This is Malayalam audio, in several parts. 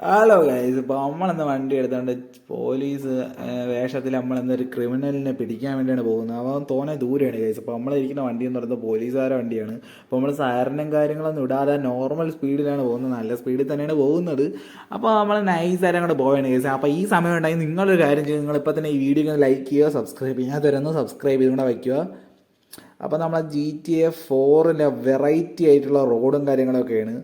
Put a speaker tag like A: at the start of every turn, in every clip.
A: ഹലോ ഗൈസ് ഇപ്പോൾ നമ്മളെന്ന് വണ്ടി എടുത്തോണ്ട് പോലീസ് വേഷത്തിൽ നമ്മളെന്ന് ഒരു ക്രിമിനലിനെ പിടിക്കാൻ വേണ്ടിയാണ് പോകുന്നത്. അവൻ തോനെ ദൂരെയാണ് ഗൈസ് അപ്പോൾ നമ്മളിരിക്കുന്ന വണ്ടി എന്ന് പറയുന്നത് പോലീസുകാരുടെ വണ്ടിയാണ്. അപ്പോൾ നമ്മൾ സാരനും കാര്യങ്ങളൊന്നും ഇടാതെ നോർമൽ സ്പീഡിലാണ് പോകുന്നത്. നല്ല സ്പീഡിൽ തന്നെയാണ് പോകുന്നത്. അപ്പോൾ നമ്മൾ നൈസായിട്ട് അങ്ങോട്ട് പോവുകയാണ് ഗൈസ് അപ്പോൾ ഈ സമയം ഉണ്ടെങ്കിൽ നിങ്ങളൊരു കാര്യം ചെയ്യും. നിങ്ങൾ ഇപ്പൊ തന്നെ ഈ വീഡിയോ ലൈക്ക് ചെയ്യുക സബ്സ്ക്രൈബ് ചെയ്യുക. ഒന്ന് സബ്സ്ക്രൈബ് ചെയ്തുകൊണ്ട് വയ്ക്കുക അപ്പോൾ നമ്മളെ ജി ടി എ ഫോറിന്റെ വെറൈറ്റി ആയിട്ടുള്ള റോഡും കാര്യങ്ങളൊക്കെയാണ്.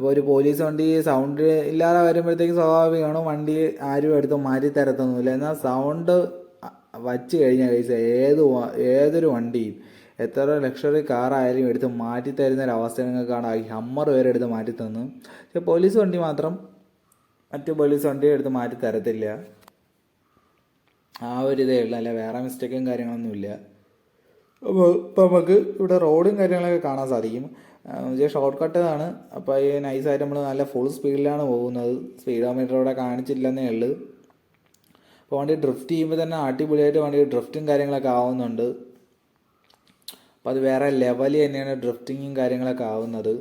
A: അപ്പോൾ ഒരു പോലീസ് വണ്ടി സൗണ്ട് ഇല്ലാതെ വരുമ്പോഴത്തേക്കും സ്വാഭാവികമാണ് വണ്ടി ആരും എടുത്ത് മാറ്റി തരത്തൊന്നുമില്ല? എന്നാൽ സൗണ്ട് വച്ച് കഴിഞ്ഞാൽ കഴിച്ച ഏത് ഏതൊരു വണ്ടിയും എത്ര ലക്ഷറി കാറായാലും എടുത്ത് മാറ്റി തരുന്ന ഒരു അവസ്ഥ നിങ്ങൾക്കാണ് ഈ ഹമ്മർ വരെ എടുത്ത് മാറ്റി തന്നു. പക്ഷെ പോലീസ് വണ്ടി മാത്രം മറ്റു പോലീസ് വണ്ടി എടുത്ത് മാറ്റി തരത്തില്ല. ആ ഒരു ഇതേ ഉള്ളൂ. അല്ല വേറെ മിസ്റ്റേക്കും കാര്യങ്ങളൊന്നുമില്ല. ഇപ്പോൾ നമുക്ക് ഇവിടെ റോഡും കാര്യങ്ങളൊക്കെ കാണാൻ സാധിക്കും. ഷോർട്ട് കട്ട് ആണ് അപ്പോൾ ഈ നൈസായിട്ട് നമ്മൾ നല്ല ഫുൾ സ്പീഡിലാണ് പോകുന്നത്. സ്പീഡോമീറ്റർ ഇവിടെ കാണിച്ചില്ലെന്നേ ഉള്ളൂ. അപ്പോൾ വണ്ടി ഡ്രിഫ്റ്റ് ചെയ്യുമ്പോൾ തന്നെ അടിപൊളിയായിട്ട് വണ്ടി ഡ്രിഫ്റ്റും കാര്യങ്ങളൊക്കെ ആവുന്നുണ്ട്. അപ്പോൾ അത് വേറെ ലെവൽ തന്നെയാണ് ഡ്രിഫ്റ്റിങ്ങും കാര്യങ്ങളൊക്കെ ആവുന്നത്.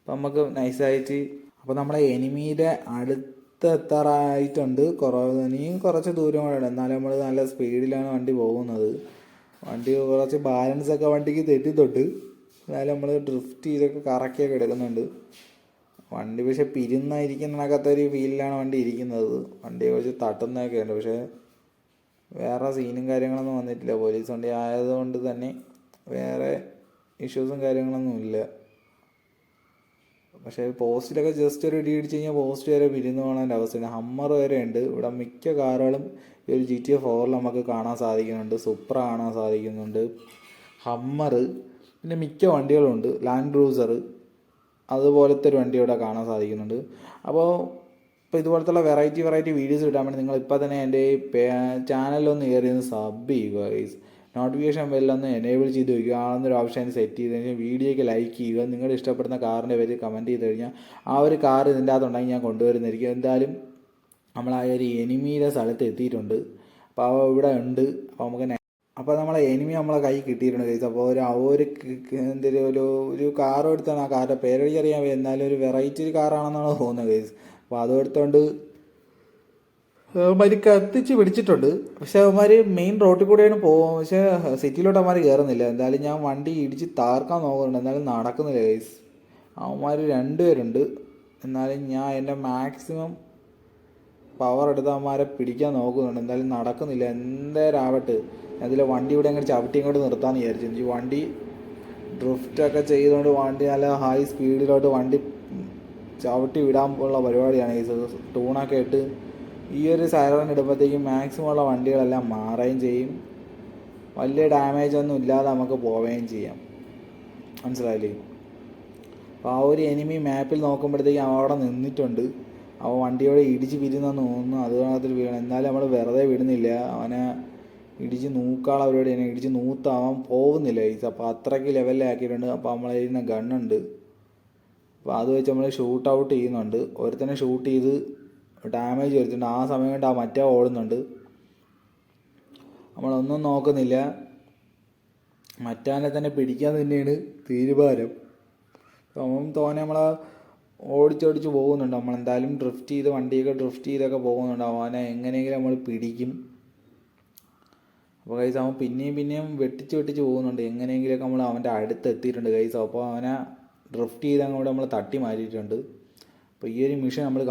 A: അപ്പോൾ നമുക്ക് നൈസായിട്ട് അപ്പോൾ നമ്മളെ എനിമിയുടെ അടുത്ത് എത്താറായിട്ടുണ്ട്. കുറവ് ഇനിയും കുറച്ച് ദൂരം കൂടെ ഉണ്ട്. എന്നാലും നമ്മൾ നല്ല സ്പീഡിലാണ് വണ്ടി പോകുന്നത്. വണ്ടി കുറച്ച് ബാലൻസ് ഒക്കെ വണ്ടിക്ക് തെറ്റി തൊട്ട് എന്നാലും നമ്മൾ ഡ്രിഫ്റ്റ് ചെയ്തൊക്കെ കറക്കിയൊക്കെ എടുക്കുന്നുണ്ട്. വണ്ടി പക്ഷെ പിരുന്നായിരിക്കുന്നതിനകത്ത ഒരു ഫീലിലാണ് വണ്ടി ഇരിക്കുന്നത്. വണ്ടിയെ കുറച്ച് തട്ടുന്നതൊക്കെ ഉണ്ട്. പക്ഷേ വേറെ സീനും കാര്യങ്ങളൊന്നും വന്നിട്ടില്ല. പോലീസ് വണ്ടി ആയതുകൊണ്ട് തന്നെ വേറെ ഇഷ്യൂസും കാര്യങ്ങളൊന്നും ഇല്ല. പക്ഷേ പോസ്റ്റിലൊക്കെ ജസ്റ്റ് ഒരു ഇടി ഇടിച്ച് കഴിഞ്ഞാൽ പോസ്റ്റ് വരെ പിരിഞ്ഞു കാണാന്റെ അവസ്ഥയാണ് ഹമ്മർ വരെ ഉണ്ട്. ഇവിടെ മിക്ക കാറുകളും ഈ ഒരു ജി ടി എ ഫോറിൽ നമുക്ക് കാണാൻ സാധിക്കുന്നുണ്ട്. സൂപ്ര കാണാൻ സാധിക്കുന്നുണ്ട്. ഹമ്മർ പിന്നെ മിക്ക വണ്ടികളുണ്ട് ലാൻഡ് ക്രൂസർ അതുപോലത്തെ ഒരു വണ്ടി ഇവിടെ കാണാൻ സാധിക്കുന്നുണ്ട്. അപ്പോൾ ഇപ്പോൾ ഇതുപോലത്തുള്ള വെറൈറ്റി വെറൈറ്റി വീഡിയോസ് ഇടാൻ വേണ്ടി നിങ്ങൾ ഇപ്പോൾ തന്നെ എന്റെ ഈ ചാനലൊന്ന് കയറി ഒന്ന് സബ് ചെയ്യുക ഗൈസ് നോട്ടിഫിക്കേഷൻ ബെല്ലൊന്ന് എനേബിൾ ചെയ്ത് വയ്ക്കുക ആണെന്നൊരു ഓപ്ഷൻ സെറ്റ് ചെയ്ത് കഴിഞ്ഞാൽ വീഡിയോയ്ക്ക് ലൈക്ക് ചെയ്യുക. നിങ്ങളുടെ ഇഷ്ടപ്പെടുന്ന കാറിന്റെ പേര് കമന്റ് ചെയ്ത് കഴിഞ്ഞാൽ ആ ഒരു കാർ ഇതിന്റെ അകത്തുണ്ടെങ്കിൽ ഞാൻ കൊണ്ടുവരുന്നതായിരിക്കും. എന്തായാലും നമ്മൾ ആ ഒരു എനിമിയുടെ സ്ഥലത്ത് എത്തിയിട്ടുണ്ട്. അപ്പോൾ അവ ഇവിടെ ഉണ്ട്. അപ്പോൾ നമുക്ക് അപ്പോൾ നമ്മളെ എനിമി നമ്മളെ കൈ കിട്ടിയിട്ടുണ്ട് ഗൈസ് അപ്പോൾ ഒരു ആ ഒരു എന്തൊരു ഒരു ഒരു കാർ എടുത്താണ് ആ കാറിന്റെ വയ്യ. എന്നാലും ഒരു വെറൈറ്റി ഒരു കാറാണെന്നാണ് തോന്നുന്നത് ഗൈസ് അപ്പോൾ അതും എടുത്തുകൊണ്ട് അവന്മാർ കത്തിച്ച് പിടിച്ചിട്ടുണ്ട്. പക്ഷെ അവന്മാർ മെയിൻ റോട്ടിൽ കൂടെയാണ് പോകും പക്ഷെ സിറ്റിയിലോട്ട് അവന്മാർ കയറുന്നില്ല എന്തായാലും ഞാൻ വണ്ടി ഇടിച്ച് താർക്കാൻ നോക്കുന്നുണ്ട്. എന്നാലും നടക്കുന്നില്ല ഗൈസ് അവന്മാർ രണ്ടുപേരുണ്ട്. എന്നാലും ഞാൻ എന്റെ മാക്സിമം പവർ എടുത്ത് അവന്മാരെ പിടിക്കാൻ നോക്കുന്നുണ്ട്. എന്തായാലും നടക്കുന്നില്ല. എന്തേരാവട്ടെ. അതിൽ വണ്ടി ഇവിടെ അങ്ങോട്ട് ചവിട്ടി ഇങ്ങോട്ട് നിർത്താമെന്ന് വിചാരിച്ചു. എനിക്ക് വണ്ടി ഡ്രിഫ്റ്റൊക്കെ ചെയ്തുകൊണ്ട് വണ്ടി നല്ല ഹൈ സ്പീഡിലോട്ട് വണ്ടി ചവിട്ടി വിടാൻ ഉള്ള പരിപാടിയാണ് ഈ ടൂണൊക്കെ ഇട്ട് ഈ ഒരു സൈറൺ ഇടുമ്പോഴത്തേക്കും മാക്സിമം ഉള്ള വണ്ടികളെല്ലാം മാറുകയും ചെയ്യും. വലിയ ഡാമേജ് ഒന്നും ഇല്ലാതെ നമുക്ക് പോവുകയും ചെയ്യാം. മനസ്സിലായില്ലേ? അപ്പോൾ ആ ഒരു എനിമി മാപ്പിൽ നോക്കുമ്പോഴത്തേക്കും അവിടെ നിന്നിട്ടുണ്ട്. അവ വണ്ടിയോടെ ഇടിച്ച് പിരിയുന്നെന്ന് തോന്നുന്നു. അത് അതിൽ വീണം. എന്നാലും നമ്മൾ വെറുതെ വിടുന്നില്ല. അവനെ ഇടിച്ച് നൂക്കാൾ അവരോട് എന്നെ ഇടിച്ച് നൂത്ത് പോകുന്നില്ല ഈ അപ്പോൾ അത്രയ്ക്ക് ലെവലിലാക്കിയിട്ടുണ്ട് അപ്പോൾ നമ്മളെ ഇരുന്ന ഗണ്ണുണ്ട് അപ്പോൾ അത് വെച്ച് നമ്മൾ ഷൂട്ട് ഔട്ട് ചെയ്യുന്നുണ്ട്. ഒരുത്തനെ ഷൂട്ട് ചെയ്ത് ഡാമേജ് വരുത്തുന്നുണ്ട് ആ സമയം കൊണ്ട് ആ മറ്റേ ഓടുന്നുണ്ട്. നമ്മളൊന്നും നോക്കുന്നില്ല. മറ്റാനെ തന്നെ പിടിക്കാൻ തന്നെയാണ് തീരുമാനം. അപ്പം തോനെ നമ്മൾ ഓടിച്ചോടിച്ച് പോകുന്നുണ്ട്. നമ്മളെന്തായാലും ഡ്രിഫ്റ്റ് ചെയ്ത് വണ്ടിയൊക്കെ ഡ്രിഫ്റ്റ് ചെയ്തൊക്കെ പോകുന്നുണ്ട്. അവനെ എങ്ങനെയെങ്കിലും നമ്മൾ പിടിക്കും. അപ്പോൾ കൈസ് അവൻ പിന്നെയും പിന്നെയും വെട്ടിച്ച് വെട്ടിച്ച് പോകുന്നുണ്ട്. എങ്ങനെയെങ്കിലുമൊക്കെ നമ്മൾ അവന്റെ അടുത്ത് എത്തിയിട്ടുണ്ട് കൈസ് അപ്പോൾ അവനെ ഡ്രിഫ്റ്റ് ചെയ്ത് അങ്ങോട്ട് നമ്മൾ തട്ടി മാറ്റിയിട്ടുണ്ട്. അപ്പോൾ ഈ ഒരു മിഷൻ നമ്മൾ